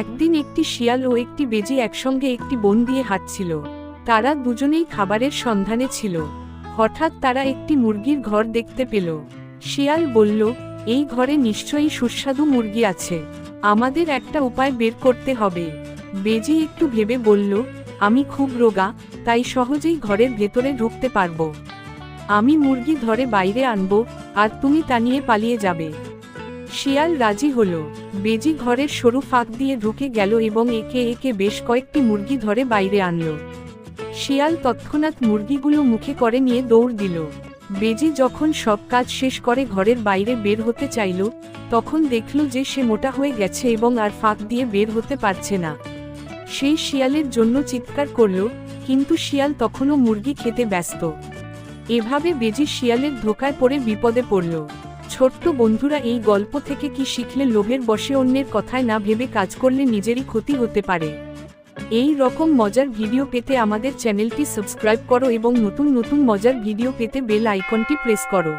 একদিন একটি শিয়াল ও একটি বেজি একসঙ্গে একটি বন দিয়ে হাঁটছিল। তারা দুজনেই খাবারের সন্ধানে ছিল। হঠাৎ তারা একটি মুরগির ঘর দেখতে পেল। শিয়াল বলল, এই ঘরে নিশ্চয়ই সুস্বাদু মুরগি আছে। আমাদের একটা উপায় বের করতে হবে। বেজি একটু ভেবে বলল, আমি খুব রোগা, তাই সহজেই ঘরের ভেতরে ঢুকতে পারব। আমি মুরগি ধরে বাইরে আনব, আর তুমি তা নিয়ে পালিয়ে যাবে। শিয়াল রাজি হল। বেজি ঘরের সরু ফাঁক দিয়ে ঢুকে গেল এবং একে একে বেশ কয়েকটি মুরগি ধরে বাইরে আনল। শিয়াল তৎক্ষণাৎ মুরগিগুলো মুখে করে নিয়ে দৌড় দিল। বেজি যখন সব কাজ শেষ করে ঘরের বাইরে বের হতে চাইল, তখন দেখল যে সে মোটা হয়ে গেছে এবং আর ফাঁক দিয়ে বের হতে পারছে না। সেই শিয়ালের জন্য চিৎকার করল, কিন্তু শিয়াল তখনও মুরগি খেতে ব্যস্ত। এভাবে বেজি শিয়ালের ধোকায় পড়ে বিপদে পড়ল। ছোট্ট বন্ধুরা এই গল্প থেকে কি শিখলে লোভের বসে অন্যের কথায় না ভেবে কাজ করলে নিজেরই ক্ষতি হতে পারে? এই রকম মজার ভিডিও পেতে আমাদের চ্যানেলটি সাবস্ক্রাইব করো এবং নতুন নতুন মজার ভিডিও পেতে বেল আইকনটি প্রেস করো।